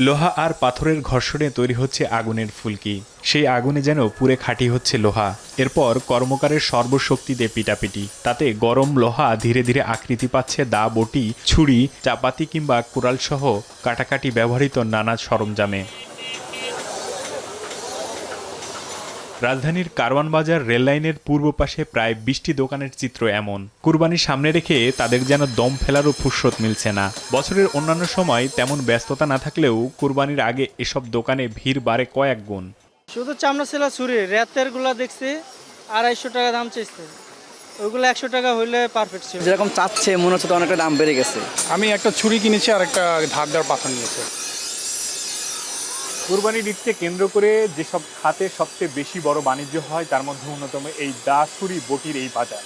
লোহা আর পাথরের ঘর্ষণে তৈরি হচ্ছে আগুনের ফুলকি। সেই আগুনে যেন পুরে খাঁটি হচ্ছে লোহা। এরপর কর্মকারের সর্বশক্তিতে পিটাপিটি। তাতে গরম লোহা ধীরে ধীরে আকৃতি পাচ্ছে দা, বটি, ছুরি, চাপাতি কিংবা কুড়াল সহ কাটাকাটি ব্যবহৃত নানা সরঞ্জামে। রাজধানীর কারওয়ান বাজার রেললাইনের পূর্ব পাশে প্রায় বিশটি দোকানের চিত্র এমন। কুরবানির সামনে রেখে তাদের যেন দম ফেলারও ফুরসত মিলছে না। বছরের অন্যান্য সময় তেমন ব্যস্ততা না থাকলেও কুরবানির আগে এসব দোকানে ভিড় বাড়ে কয়েক গুণ। শুধু চামড়া ছিল চুরি রেতেরগুলা দেখছি আড়াইশো টাকা দাম চাইছে। ওইগুলো একশো টাকা হইলে পারফেক্ট ছিল। যেরকম চাচ্ছে মনে হচ্ছে তো অনেকটা দাম বেড়ে গেছে। আমি একটা ছুরি কিনেছি আর একটা ধার দেওয়ার পাথর নিয়েছি। কুরবানির ঈদকে কেন্দ্র করে যেসব খাতে সবচেয়ে বেশি বড় বাণিজ্য হয়, তার মধ্যে অন্যতম এই দা ছুরি বটির এই বাজার।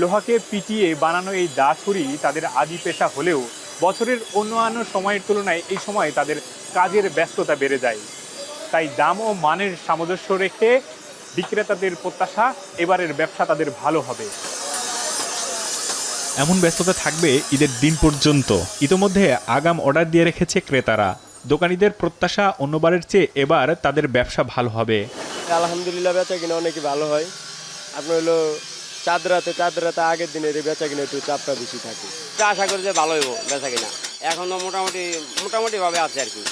লোহাকে পিটিয়ে বানানো এই দা ছুরি তাদের আদি পেশা হলেও বছরের অন্যান্য সময়ের তুলনায় এই সময় তাদের কাজের ব্যস্ততা বেড়ে যায়। তাই দাম ও মানের সামঞ্জস্য রেখে বিক্রেতাদের প্রত্যাশা, এবারের ব্যবসা তাদের ভালো হবে। এমন ব্যস্ততা থাকবে ঈদের দিন পর্যন্ত। ইতোমধ্যে আগাম অর্ডার দিয়ে রেখেছে ক্রেতারা। দোকানিদের প্রত্যাশা অন্যবারের চেয়ে এবার তাদের ব্যবসা ভালো হবে। আলহামদুলিল্লাহ বেচা কিনা অনেক ভালো হয়। আপনার হলো চাঁদ রাতে চাঁদ রাতে আগের দিনের বেচা কিনা একটু চাপটা বেশি থাকে। আশা করি যে ভালো হইব বেচা কিনা এখনও মোটামুটি মোটামুটি, মোটামুটিভাবে আছে আর কি।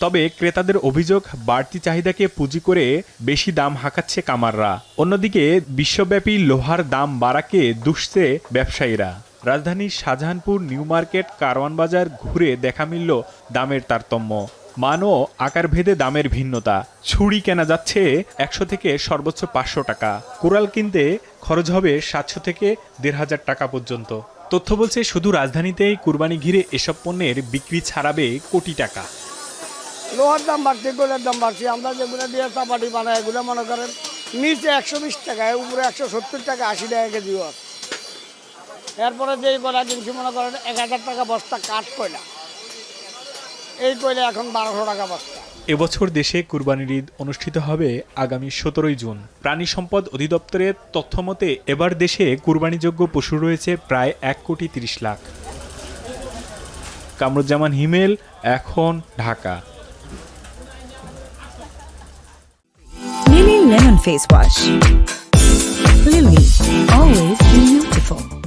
তবে ক্রেতাদের অভিযোগ, বাড়তি চাহিদাকে পুঁজি করে বেশি দাম হাঁকাচ্ছে কামাররা। অন্যদিকে, বিশ্বব্যাপী লোহার দাম বাড়াকে দুষছে ব্যবসায়ীরা। রাজধানীর শাহজাহানপুর, নিউ মার্কেট, কারওয়ান বাজার ঘুরে দেখা মিলল দামের তারতম্য। মান ও আকারভেদে দামের ভিন্নতা। ছুরি কেনা যাচ্ছে একশো থেকে সর্বোচ্চ পাঁচশো টাকা। কোরাল কিনতে খরচ হবে সাতশো থেকে দেড় হাজার টাকা পর্যন্ত। তথ্য বলছে, শুধু রাজধানীতেই কুরবানি ঘিরে এসব পণ্যের বিক্রি ছাড়াবে কোটি টাকা। লোহার দাম বাড়ছে, গোলের দাম বাড়ছে। আমরা যেগুলো দিয়ে চাপাটি বানাই, এগুলো মনে করেন নিচে একশো বিশ টাকায়, উপরে একশো সত্তর টাকা, আশি টাকা কেজিও আছে এরপরে যেই কয়লা কিনছি, মনে করেন এক হাজার টাকা বস্তা কাঠ কয়লা। এই কয়লা এখন বারোশো টাকা বস্তা। এবছর দেশে কুরবানির ঈদ অনুষ্ঠিত হবে আগামী সতেরোই জুন। প্রাণী সম্পদ অধিদপ্তরের তথ্যমতে, এবার দেশে কুরবানিযোগ্য পশু রয়েছে প্রায় এক কোটি তিরিশ লাখ। কামরুজ্জামান হিমেল, এখন Dhaka. Lemon Face Wash. Lily, always beautiful.